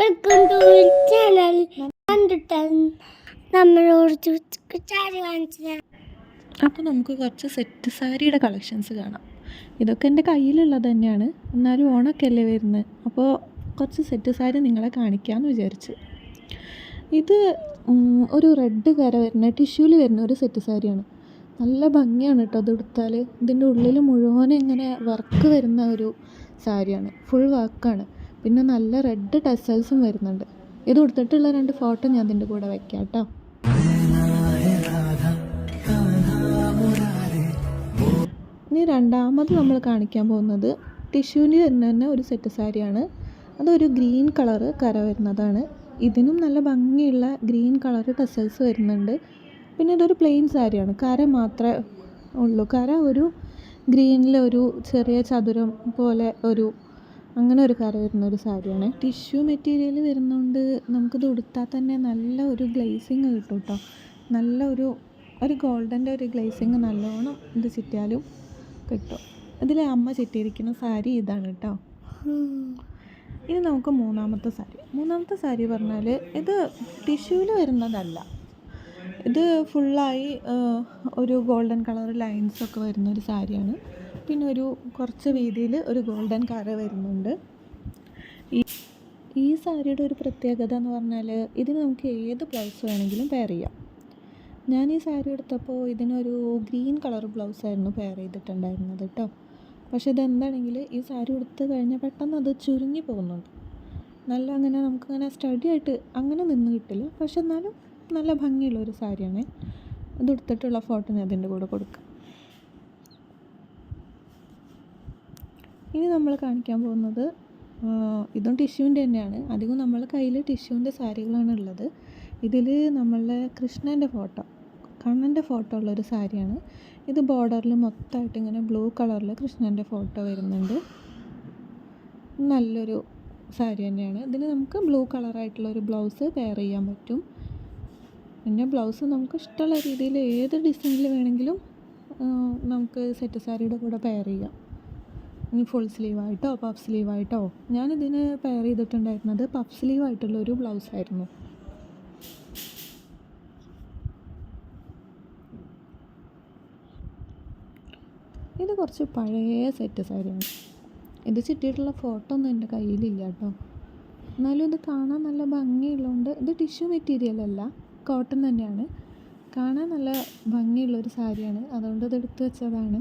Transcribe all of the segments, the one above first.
Welcome to channel. കണ്ടിട്ട് നമ്മളോട് ചാരി കാണിച്ചു അപ്പോൾ നമുക്ക് കുറച്ച് സെറ്റ് സാരിയുടെ കളക്ഷൻസ് കാണാം. ഇതൊക്കെ എന്റെ കയ്യിലുള്ളത് തന്നെയാണ്. എന്നാലും ഓണൊക്കെ അല്ലേ വരുന്നത് അപ്പോൾ കുറച്ച് സെറ്റ് സാരി നിങ്ങളെ കാണിക്കാമെന്ന് വിചാരിച്ച്. ഇത് ഒരു റെഡ് കര വരുന്ന ടിഷ്യൂവിൽ വരുന്ന ഒരു സെറ്റ് സാരിയാണ്. നല്ല ഭംഗിയാണ് കേട്ടോ അത് എടുത്താൽ ഇതിന്റെ ഉള്ളിൽ മുഴുവനും ഇങ്ങനെ വർക്ക് വരുന്ന ഒരു സാരിയാണ്. ഫുൾ വർക്കാണ്. പിന്നെ നല്ല റെഡ് ടെസൽസും വരുന്നുണ്ട്. ഇത് കൊടുത്തിട്ടുള്ള രണ്ട് ഫോട്ടോ ഞാൻ അതിന്റെ കൂടെ വെക്കാം കേട്ടോ ഇനി രണ്ടാമത് നമ്മൾ കാണിക്കാൻ പോകുന്നത് ടിഷ്യൂവിന് വരുന്ന തന്നെ ഒരു സെറ്റ് സാരിയാണ് അതൊരു ഗ്രീൻ കളറ് കര വരുന്നതാണ്. ഇതിനും നല്ല ഭംഗിയുള്ള ഗ്രീൻ കളർ ടെസൽസ് വരുന്നുണ്ട്. പിന്നെ ഇതൊരു പ്ലെയിൻ സാരിയാണ് കര മാത്രമേ ഉള്ളൂ. കര ഒരു ഗ്രീനിൽ ഒരു ചെറിയ ചതുരം പോലെ ഒരു അങ്ങനെ ഒരു കറ വരുന്ന ഒരു സാരിയാണ്. ടിഷ്യൂ മെറ്റീരിയൽ വരുന്നതുകൊണ്ട് നമുക്കിത് ഉടുത്താൽ തന്നെ നല്ല ഒരു ഗ്ലേസിങ് കിട്ടും കേട്ടോ നല്ല ഒരു ഒരു ഗോൾഡന്റെ ഒരു ഗ്ലേസിങ് നല്ലോണം ഇത് ചുറ്റിയാലും കിട്ടും. ഇതിൽ അമ്മ ചുറ്റിയിരിക്കുന്ന സാരി ഇതാണ് കേട്ടോ ഇനി നമുക്ക് മൂന്നാമത്തെ സാരി. മൂന്നാമത്തെ സാരി പറഞ്ഞാൽ ഇത് ടിഷ്യൂവിൽ വരുന്നതല്ല. ഇത് ഫുള്ളായി ഒരു ഗോൾഡൻ കളർ ലൈൻസ് ഒക്കെ വരുന്ന ഒരു സാരിയാണ്. പിന്നെ ഒരു കുറച്ച് വീതിയിൽ ഒരു ഗോൾഡൻ കളർ വരുന്നുണ്ട്. ഈ ഈ സാരിയുടെ ഒരു പ്രത്യേകത എന്ന് പറഞ്ഞാൽ ഇതിന് നമുക്ക് ഏത് ബ്ലൗസ് വേണമെങ്കിലും പെയർ ചെയ്യാം. ഞാൻ ഈ സാരി എടുത്തപ്പോൾ ഇതിനൊരു ഗ്രീൻ കളർ ബ്ലൗസ് ബ്ലൗസായിരുന്നു പെയർ ചെയ്തിട്ടുണ്ടായിരുന്നത് കേട്ടോ. പക്ഷേ ഇതെന്താണെങ്കിൽ ഈ സാരി ഉടുത്ത് കഴിഞ്ഞാൽ പെട്ടെന്ന് അത് ചുരുങ്ങി പോകുന്നുണ്ട്. നല്ല അങ്ങനെ നമുക്കങ്ങനെ സ്റ്റഡി ആയിട്ട് അങ്ങനെ നിന്ന് കിട്ടില്ല. പക്ഷെ എന്നാലും നല്ല ഭംഗിയുള്ള ഒരു സാരിയാണ്. അത് എടുത്തിട്ടുള്ള ഫോട്ടോ ഞാൻ അതിന്റെ കൂടെ കൊടുക്കാം. ഇനി നമ്മൾ കാണിക്കാൻ പോകുന്നത് ഇതും ടിഷ്യൂവിന്റെ തന്നെയാണ്. അധികം നമ്മളെ കയ്യിൽ ടിഷ്യൂവിന്റെ സാരികളാണ് ഉള്ളത്. ഇതിൽ നമ്മളുടെ കൃഷ്ണന്റെ ഫോട്ടോ കണ്ണന്റെ ഫോട്ടോ ഉള്ളൊരു സാരിയാണ്. ഇത് ബോർഡറിൽ മൊത്തമായിട്ട് ഇങ്ങനെ ബ്ലൂ കളറിൽ കൃഷ്ണന്റെ ഫോട്ടോ വരുന്നുണ്ട്. നല്ലൊരു സാരി തന്നെയാണ്. ഇതിന് നമുക്ക് ബ്ലൂ കളറായിട്ടുള്ള ഒരു ബ്ലൗസ് പെയർ ചെയ്യാൻ പറ്റും. പിന്നെ ബ്ലൗസ് നമുക്ക് ഇഷ്ടമുള്ള രീതിയിൽ ഏത് ഡിസൈനിൽ വേണമെങ്കിലും നമുക്ക് സെറ്റ് സാരിയുടെ കൂടെ പെയർ ചെയ്യാം. ഇനി ഫുൾ സ്ലീവായിട്ടോ പഫ് സ്ലീവായിട്ടോ ഞാനിതിന് പെയർ ചെയ്തിട്ടുണ്ടായിരുന്നത് പഫ് സ്ലീവ് ആയിട്ടുള്ള ഒരു ബ്ലൗസ് ആയിരുന്നു. ഇത് കുറച്ച് പഴയ സെറ്റ് സാരിയാണ് ഇത് ചുറ്റിയിട്ടുള്ള ഫോട്ടോ ഒന്നും എന്റെ കയ്യിലില്ല കേട്ടോ. എന്നാലും ഇത് കാണാൻ നല്ല ഭംഗിയുള്ളതുകൊണ്ട് ഇത് ടിഷ്യൂ മെറ്റീരിയൽ അല്ല കോട്ടൺ തന്നെയാണ്. കാണാൻ നല്ല ഭംഗിയുള്ളൊരു സാരിയാണ്. അതുകൊണ്ട് ഇത് എടുത്തു വെച്ചതാണ്.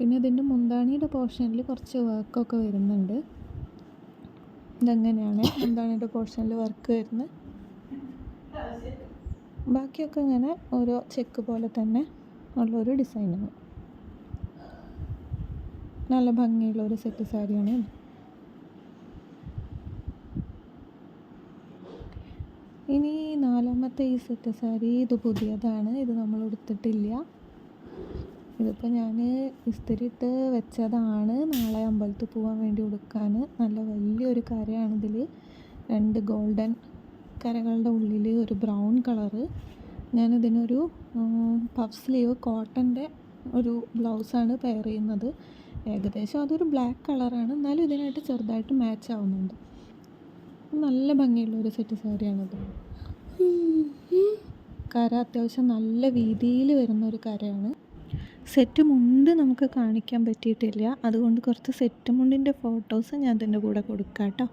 പിന്നെ ഇതിന്റെ മുന്താണിയുടെ പോർഷനിൽ കുറച്ച് വർക്കൊക്കെ വരുന്നുണ്ട്. ഇതങ്ങനെയാണ് മുന്താണിയുടെ പോർഷനിൽ വർക്ക് വരുന്നത് ബാക്കിയൊക്കെ ഇങ്ങനെ ഓരോ ചെക്ക് പോലെ തന്നെ ഉള്ളൊരു ഡിസൈനാണ് നല്ല ഭംഗിയുള്ള ഒരു സെറ്റ് സാരിയാണ്. ഇനി നാലാമത്തെ ഈ സെറ്റ് സാരി ഇത് പുതിയതാണ്. ഇത് നമ്മൾ എടുത്തിട്ടില്ല ഇതിപ്പോൾ ഞാൻ ഇസ്തിരിയിട്ട് വെച്ചതാണ്. നാളെ അമ്പലത്തിൽ പോകാൻ വേണ്ടി ഉടുക്കാൻ. നല്ല വലിയൊരു കരയാണ് ഇതിൽ രണ്ട് ഗോൾഡൻ കരകളുടെ ഉള്ളിൽ ഒരു ബ്രൗൺ കളറ്. ഞാനിതിനൊരു പഫ് സ്ലീവ് കോട്ടന്റെ ഒരു ബ്ലൗസാണ് പെയർ ചെയ്യുന്നത്. ഏകദേശം അതൊരു ബ്ലാക്ക് കളറാണ്. എന്നാലും ഇതിനായിട്ട് ചെറുതായിട്ട് മാച്ച് ആവുന്നുണ്ട്. നല്ല ഭംഗിയുള്ള ഒരു സെറ്റ് സാരിയാണത്. കര അത്യാവശ്യം നല്ല വീതിയിൽ വരുന്ന ഒരു കരയാണ്. സെറ്റ് മുണ്ട് നമുക്ക് കാണിക്കാൻ പറ്റിയിട്ടില്ല. അതുകൊണ്ട് കുറച്ച് സെറ്റ് മുണ്ടിന്റെ ഫോട്ടോസ് ഞാൻ അതിന്റെ കൂടെ കൊടുക്കാം കേട്ടോ.